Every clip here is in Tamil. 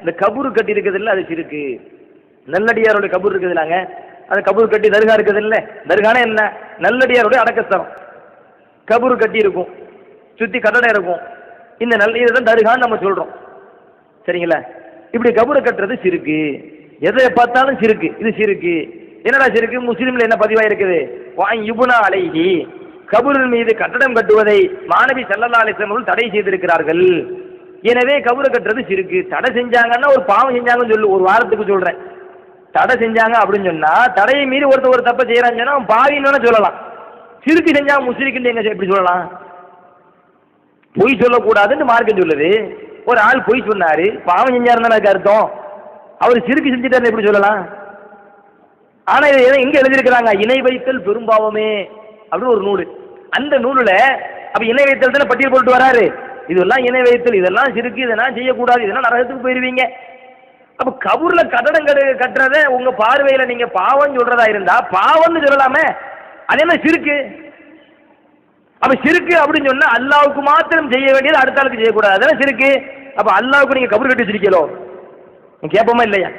இந்த கபூர் கட்டி இருக்குது இல்லை அது சிறுக்கு. நல்லடியாரோட கபூர் இருக்குது இல்லைங்க அது கபூர் கட்டி தர்கா இருக்குது இல்லை தர்கானே என்ன? நல்லடியாரோட அடக்கஸ்தலம். கபூர் கட்டி இருக்கும். சுற்றி கட்டடம் இருக்கும். இந்த நல்ல இதுதான் தருகான்னு நம்ம சொல்கிறோம் சரிங்களா? இப்படி கபூரை கட்டுறது சிறுக்கு. எதை பார்த்தாலும் சிறுக்கு. இது சிறுக்கு. என்னடா சிறுக்கு? முஸ்லீமில் என்ன பதிவாயிருக்குது? இருக்குது வா இபுனா அலைகி கபூரின் மீது கட்டடம் கட்டுவதை மாணவி சல்லல்லா அலிஸ்லாம் தடை செய்திருக்கிறார்கள். எனவே கபூரை கட்டுறது சிறுக்கு. தடை செஞ்சாங்கன்னா ஒரு பாவம் செஞ்சாங்கன்னு சொல்லு. ஒரு வாரத்துக்கு சொல்றேன். தடை செஞ்சாங்க அப்படின்னு சொன்னா தடையை மீறி ஒருத்தர் ஒரு தப்பை செய்யறான்னு பாவின்னு வேணா சொல்லலாம். சிறுக்கு செஞ்சா முஸ்லிக்குன்னு எங்க எப்படி சொல்லலாம்? பொய் சொல்லக்கூடாதுன்னு மார்க்கம் சொல்லுது. ஒரு ஆள் பொய் சொன்னாரு பாவம் செஞ்சாருன்னு எனக்கு அர்த்தம். அவர் சிறுக்கு செஞ்சுட்டாருன்னு எப்படி சொல்லலாம்? ஆனா இதை எதை- எங்க எழுதியிருக்கிறாங்க? இணை வைத்தல் பெரும்பாவமே அப்படின்னு ஒரு நூல். அந்த நூலில் அப்ப இணை வைத்தல் தானே பட்டியல் போட்டு வராரு. இதெல்லாம் இணை வைத்தல் இதெல்லாம் சிறுக்கு இதெல்லாம் செய்யக்கூடாது இதெல்லாம் நரகத்துக்கு போயிருவீங்க. அப்ப கபூர்ல கட்டடம் கட்டு கட்டுறத உங்க பார்வையில நீங்க பாவம் சொல்றதா இருந்தா பாவம்னு சொல்லலாமே. அது என்ன சிறுக்கு? அப்ப சிறுக்கு அப்படின்னு சொன்னா அல்லாவுக்கு மாத்திரம் செய்ய வேண்டியது அடுத்த ஆளுக்கு செய்யக்கூடாது. அதெல்லாம் சிறுக்கு? அப்ப அல்லாவுக்கு நீங்க கபூர் கட்டி வச்சிருக்கீங்களோ? கேட்போமா இல்லையா?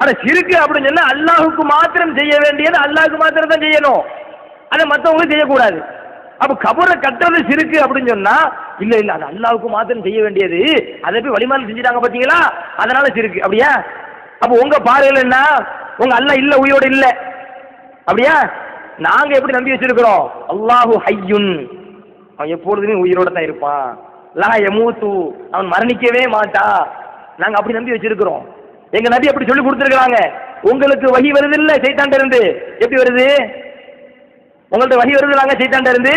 ஆனா சிறுக்கு அப்படின்னு சொன்னா அல்லாஹுக்கு மாத்திரம் செய்ய வேண்டியது அல்லாஹுக்கு மாத்திரம் தான் செய்யணும். அதை மற்றவங்களும் செய்யக்கூடாது. அப்ப கபரை கட்டுறது சிறுக்கு அப்படின்னு சொன்னா இல்ல இல்ல அது அல்லாவுக்கு மாத்திரம் செய்ய வேண்டியது. அதை போய் வழிமாறு செஞ்சுட்டாங்க பாத்தீங்களா? அதனால சிறுக்கு. அப்படியா? அப்ப உங்க பார்வையில் என்ன? உங்க அல்லா இல்ல உயிரோடு இல்ல. அப்படியா? நாங்க எப்படி நம்பி வச்சிருக்கிறோம்? அல்லாஹு ஹய்யுன் அவன் எப்பொழுதுமே உயிரோட தான் இருப்பான். லா எமூத்து அவன் மரணிக்கவே மாட்டான். நாங்க அப்படி நம்பி வச்சிருக்கிறோம். எங்க நபி அப்படி சொல்லி கொடுத்துருக்காங்க உங்களுக்கு வகி வருது இல்ல சைத்தாண்ட இருந்து. எப்படி வருது? உங்கள்ட்ட வகி வருது நாங்கள் சீத்தாண்ட இருந்து.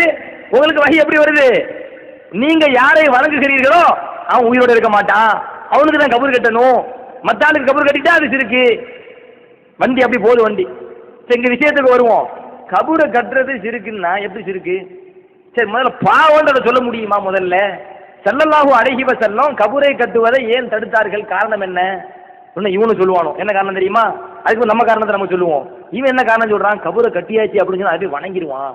உங்களுக்கு வகி எப்படி வருது? நீங்க யாரை வணங்குகிறீர்களோ அவன் உயிரோட இருக்க மாட்டான். அவனுக்கு தான் கபூர் கட்டணும். மத்த ஆளுக்கு கபூர் கட்டிட்டா அது சிறுக்கு. வண்டி அப்படி போகுது வண்டி. சரி எங்க விஷயத்துக்கு வருவோம். கபூரை கட்டுறது சிறுக்குன்னா எப்படி சிறுக்கு? சரி முதல்ல பாவன்றதை சொல்ல முடியுமா முதல்ல? செல்லல்லாஹு அழகிவ செல்லம் கபூரை கட்டுவதை ஏன் தடுத்தார்கள்? காரணம் என்ன? ஒன்று இவனு சொல்லுவானோ? என்ன காரணம் தெரியுமா? அதுக்கு நம்ம காரணத்தை நம்ம சொல்லுவோம். இவன் என்ன காரணம் சொல்றான்? கபரை கட்டியாச்சு அப்படின்னு சொன்னால் அது போய் வணங்கிடுவான்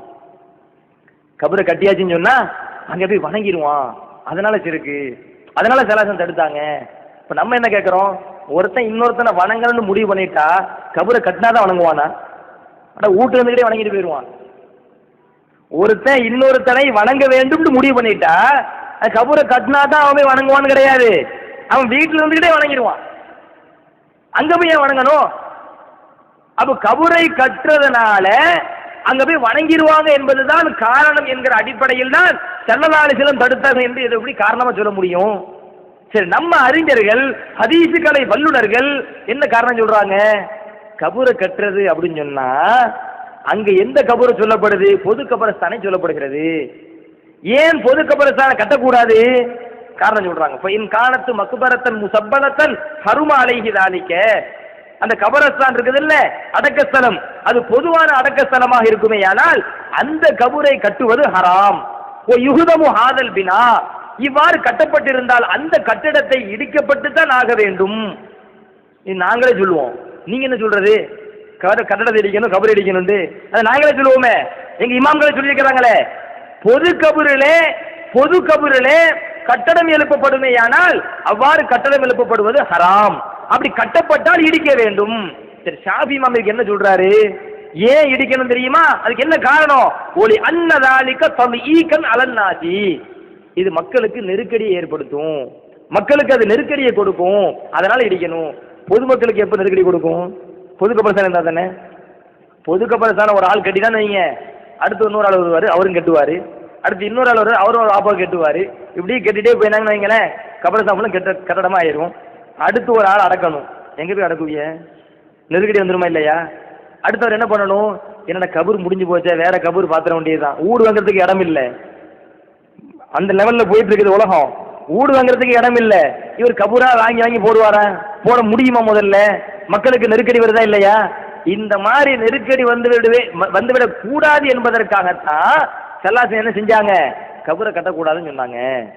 கபரை கட்டியாச்சுன்னு சொன்னா அங்க போய் வணங்கிடுவான் அதனால சிறுக்கு. அதனால சலாசம் தடுத்தாங்க. இப்ப நம்ம என்ன கேட்குறோம் ஒருத்தன் இன்னொருத்தனை வணங்கணும்னு முடிவு பண்ணிட்டா கபரை கட்டினாதான் வணங்குவானா? அட வீட்டு இருந்துகிட்டே வணங்கிட்டு போயிடுவான் ஒருத்தன் இன்னொருத்தனை வணங்க வேண்டும்னு முடிவு பண்ணிட்டா அது கபரை கட்டினாதான் அவன் போய் வணங்குவான்னு கிடையாது. அவன் வீட்டுல இருந்துகிட்டே வணங்கிடுவான். அங்க போய் ஏன் வணங்கணும்? அப்ப கபுரை கட்டுறதுனால அங்க போய் வணங்கிடுவாங்க என்பதுதான் காரணம் என்கிற அடிப்படையில் தான் செல்லலாளிசிலம் தடுத்தார்கள் என்று இதை எப்படி காரணமா சொல்ல முடியும்? சரி நம்ம அறிஞர்கள் ஹதீசுக்கலை வல்லுனர்கள் என்ன காரணம் சொல்றாங்க? கபூரை கட்டுறது அப்படின்னு சொன்னா அங்க எந்த கபரை சொல்லப்படுது? பொது கபரஸ்தானே சொல்லப்படுகிறது. ஏன் பொது கபரஸ்தானை கட்டக்கூடாது? காரணம் சொல்றாங்க. இப்போ இன் காலத்து மக்குபரத்தன் முசப்பலத்தன் ஹருமாலைகி தாலிக்க. அந்த கபரஸ்தான் இருக்குது இல்ல அடக்கஸ்தலம். அது பொதுவான அடக்கஸ்தலமாக இருக்குமே ஆனால் அந்த கபூரை கட்டுவது ஹராம். ஓ யுகுதமு ஹாதல் பினா. இவ்வாறு கட்டப்பட்டிருந்தால் அந்த கட்டிடத்தை இடிக்கப்பட்டு தான் ஆக வேண்டும். நாங்களே சொல்லுவோம். நீங்க என்ன சொல்றது? கட- கட்டடத்தை இடிக்கணும் கபர் இடிக்கணும் அதை நாங்களே சொல்லுவோமே. எங்க இமாம்களை சொல்லியிருக்கிறாங்களே. பொது கபூரிலே பொது கபூரிலே கட்டடம் எழுப்பப்படுமேயானால் அவ்வாறு கட்டடம் எழுப்பப்படுவது ஹராம். அப்படி கட்டப்பட்டால் இடிக்க வேண்டும். சரி ஷாஃபி இமாம் என்ன சொல்றாரு? ஏன் இடிக்கணும் தெரியுமா? அதுக்கு என்ன காரணம்? ஒளி அன்னதாலிக்க தம் ஈக்கன் அலன்னாதி இது மக்களுக்கு நெருக்கடியை ஏற்படுத்தும். மக்களுக்கு அது நெருக்கடியை கொடுக்கும். அதனால இடிக்கணும். பொதுமக்களுக்கு எப்போ நெருக்கடி கொடுக்கும்? பொது கபரஸ்தானம் இருந்தால் தானே? பொது கபரஸ்தானம் ஒரு ஆள் கட்டி தான் வைங்க. அடுத்து இன்னொரு ஆள் வருவார் அவரும் கட்டுவார். அடுத்து இன்னொரு ஆள் வருவார் அவரும் ஒரு ஆப்பா கட்டுவார். இப்படி கட்டிட்டே போயினாங்கன்னு வைங்களேன் கபரஸ்தானம் கட்ட கட்டடமாக ஆயிரும். அடுத்து ஒரு ஆள் அடக்கணும். எங்கே போய் அடக்குவிய? நெருக்கடி வந்துருமா இல்லையா? அடுத்தவர் என்ன பண்ணணும்? என்னோட கபூர் முடிஞ்சு போச்சே வேற கபூர் பாத்திர வேண்டியதுதான். ஊடு வாங்குறதுக்கு இடம் இல்லை. அந்த லெவல்ல போயிட்டு இருக்குது உலகம். ஊடு வாங்குறதுக்கு இடம் இல்ல. இவர் கபூரா வாங்கி வாங்கி போடுவாரா? போட முடியுமா முதல்ல? மக்களுக்கு நெருக்கடி வருதா இல்லையா? இந்த மாதிரி நெருக்கடி வந்துவிடவே ம- வந்துவிடக் கூடாது என்பதற்காகத்தான் செல்லாசன் என்ன செஞ்சாங்க? கபூரை கட்டக்கூடாதுன்னு சொன்னாங்க.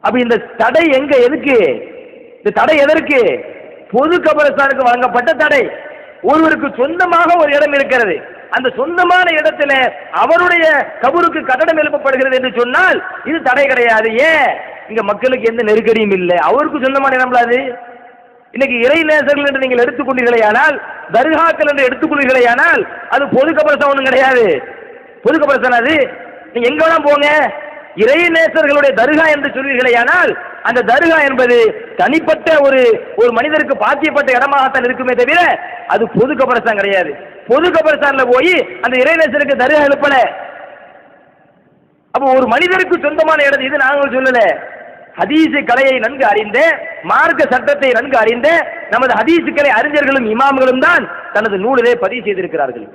அப்ப இந்த தடை எங்க? எதுக்கு? இந்த தடை எதற்கு? பொது கபரஸ்தானுக்கு வழங்கப்பட்ட தடை. ஒருவருக்கு சொந்தமாக ஒரு இடம் இருக்கிறது. அந்த சொந்தமான இடத்துல அவருடைய கபருக்கு கட்டடம் எழுப்பப்படுகிறது என்று சொன்னால் இது தடை கிடையாது. ஏன்? இங்க மக்களுக்கு எந்த நெருக்கடியும் இல்லை. அவருக்கு சொந்தமான இடம்ல அது? இன்னைக்கு இறை நேசர்கள் என்று நீங்கள் எடுத்துக்கொண்டீர்களேயானால் தர்காக்கள் என்று எடுத்துக்கொண்டீர்களேயானால் அது பொது கபரசம் ஒன்றும் கிடையாது. பொது கபரசம் அது? நீங்க எங்க வேணா போங்க. இறை நேசர்களுடைய தர்கா என்று சொல்வீர்களேயானால் அந்த தர்கா என்பது தனிப்பட்ட ஒரு ஒரு மனிதருக்கு பாத்தியப்பட்ட இடமாகத்தான் இருக்குமே தவிர அது பொது கபரஸ்தான் கிடையாது. பொது கபரஸ்தான்ல போய் அந்த இறைநேசருக்கு தருகா தர்கா எழுப்பல. அப்போ ஒரு மனிதருக்கு சொந்தமான இடம் இது நாங்கள் சொல்லல. ஹதீசு கலையை நன்கு அறிந்த மார்க்க சட்டத்தை நன்கு அறிந்த நமது ஹதீஸுக்களை அறிஞர்களும் இமாம்களும் தான் தனது நூலிலே பதிவு செய்திருக்கிறார்கள்.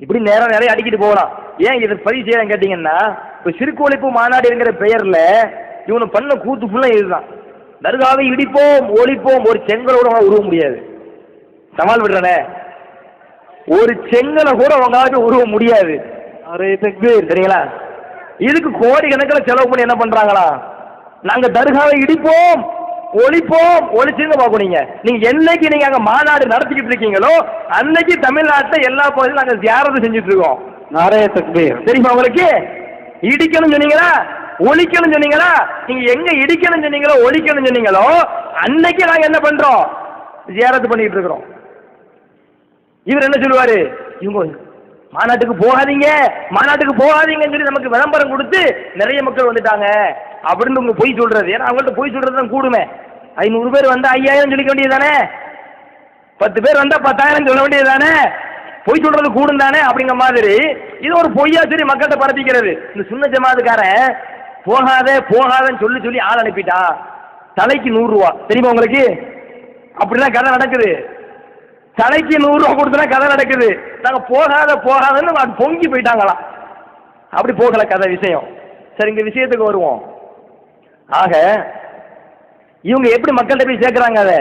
இப்படி நேரம் நிறைய அடிக்கிட்டு போகலாம். ஏன் இது பதிவு செய்யலாம் கேட்டீங்கன்னா இப்போ சிறுக்கு ஒழிப்பு மாநாடு என்கிற பெயர்ல இவனு பண்ண கூத்து ஃபுல்லாக இதுதான். தர்காவை இடிப்போம் ஒழிப்போம் ஒரு செங்கலோட கூட உருவ முடியாது. சவால் விடுறனே. ஒரு செங்கலை கூட உங்களால உருவ முடியாது. சரிங்களா? இதுக்கு கோடி கணக்கில் செலவு பண்ணி என்ன பண்றாங்களா? நாங்க தர்காவை இடிப்போம் ஒழிப்போம் ஒழிச்சுங்க பார்க்கணும் நீங்க. நீங்க என்னைக்கு நீங்க அங்க மாநாடு நடத்திக்கிட்டு இருக்கீங்களோ அன்னைக்கு தமிழ்நாட்டில் எல்லா பகுதியிலும் நாங்க தியாரத்தை செஞ்சுட்டு இருக்கோம். நாரே தக்பீர். தெரியுமா உங்களுக்கு? இடிக்கணும் சொன்னீங்களா? ஒழிக்கணும் சொன்னீங்களா? நீங்க எங்க இடிக்கணும் சொன்னீங்களோ ஒழிக்கணும் சொன்னீங்களோ அன்னைக்கு நாங்க என்ன பண்றோம்? ஜியாரத்து பண்ணிட்டு இருக்கிறோம். இவர் என்ன சொல்லுவாரு? இவங்க மாநாட்டுக்கு போகாதீங்க மாநாட்டுக்கு போகாதீங்கன்னு சொல்லி நமக்கு விளம்பரம் கொடுத்து நிறைய மக்கள் வந்துட்டாங்க. அப்படின்னு உங்க பொய் சொல்றது. ஏன்னா அவங்கள்ட்ட பொய் சொல்றது தான் கூடுமே. ஐநூறு பேர் வந்தா ஐயாயிரம் சொல்லிக்க வேண்டியது தானே பத்து பேர் வந்தா பத்தாயிரம் சொல்ல வேண்டியது தானே பொய் சொல்றது கூடும் தானே அப்படிங்கிற மாதிரி இது ஒரு பொய்யா சரி மக்கள்கிட்ட பரப்பிக்கிறது. இந்த சுண்ண ஜமாத்துக்காரன் போகாத போகாதன்னு சொல்லி சொல்லி ஆள் அனுப்பிட்டா தலைக்கு நூறு ரூபா. தெரியுமா உங்களுக்கு? அப்படிதான் கதை நடக்குது. தலைக்கு நூறு ரூபா கொடுத்தனா கதை நடக்குது. நாங்க போகாத போகாதன்னு அது பொங்கி போயிட்டாங்களாம் அப்படி போகல கதை விஷயம். சரி இந்த விஷயத்துக்கு வருவோம். ஆக இவங்க எப்படி மக்கள்கிட்ட போய் சேர்க்குறாங்க அதை?